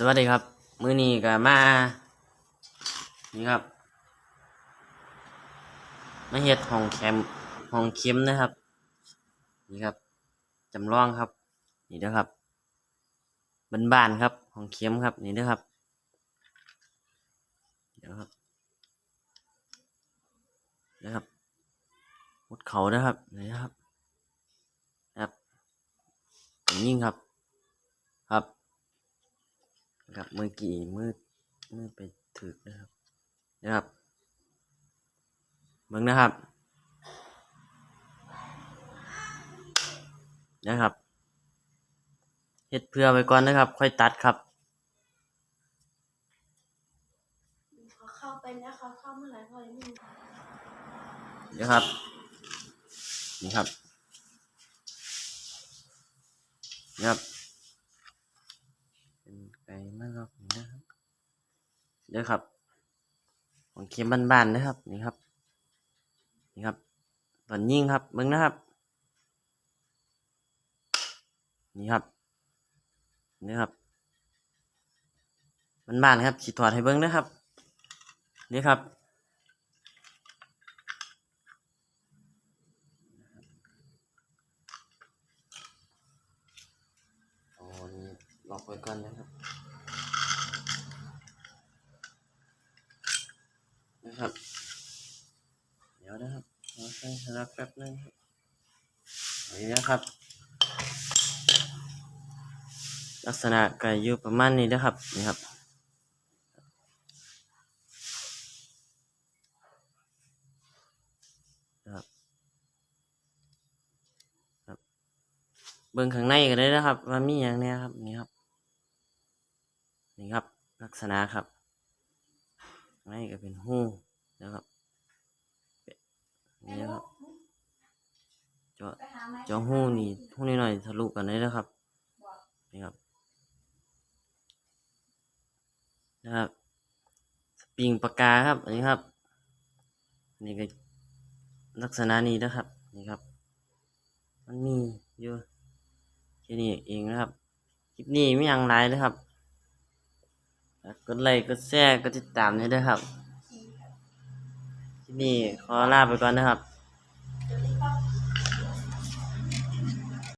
สวัสดีครับ มื้อนี้ก็มา นี่ครับ มาเฮ็ดห้องแคมห้องเข็มนะครับ นี่ครับจำลองครับ นี่เด้อครับบ้านครับห้องเข็มครับ นี่เด้อครับเดี๋ยวครับเดี๋ยวครับมุดเขาเด้อครับนี่นะครับครับยิ่งครับ ครับ นะครับเมื่อกี้มืดมืดไปถึกนะครับนะครับเบิ่งนะครับ นะครับเฮ็ดเพื่อไปก่อนนะครับ ค่อยตัดครับเขาเข้าไปแล้วเขาเข้าเมื่อไหร่เขายังไม่รู้เดี๋ยวครับ นี่ครับนี่ครับ เป็นไก่มากรอบนี้นะครับเดี๋ยวครับของเค็มบ้านๆนะครับนี่ครับนี่ครับตอนยิงครับมึงนะครับ นี่ครับนี่ครับบ้านๆครับสิถอดให้เบิ้งนะครับนี่ครับโอ้นี่ล็อกไว้ก่อนนะครับ นะครับ เดี๋ยวนะครับขอใส่สลักแป๊บนึงครับนี่นะครับ ลักษณะก็อยู่ประมาณนี้นะครับนี่ครับครับครับเบิ่งข้างในก็ได้นะครับ ว่ามีอย่างเนี้ยครับนี่ครับนี่ครับ ลักษณะครับข้างในก็เป็นหู นะครับนี่นะครับเจาะเจาะหูนี่หูนิดหน่อยทะลุกันได้นะครับนี่ครับนะครับสปริงปากกาครับอันนี้ครับ นี่ก็ลักษณะนี้นะครับนี่ครับ มันมีอยู่แค่นี้เองนะครับคลิปนี้ไม่ยังไรนะครับฝากกดไลค์กดแชร์กดติดตามด้วยนะครับ ที่นี่ขอลาไปก่อนนะครับ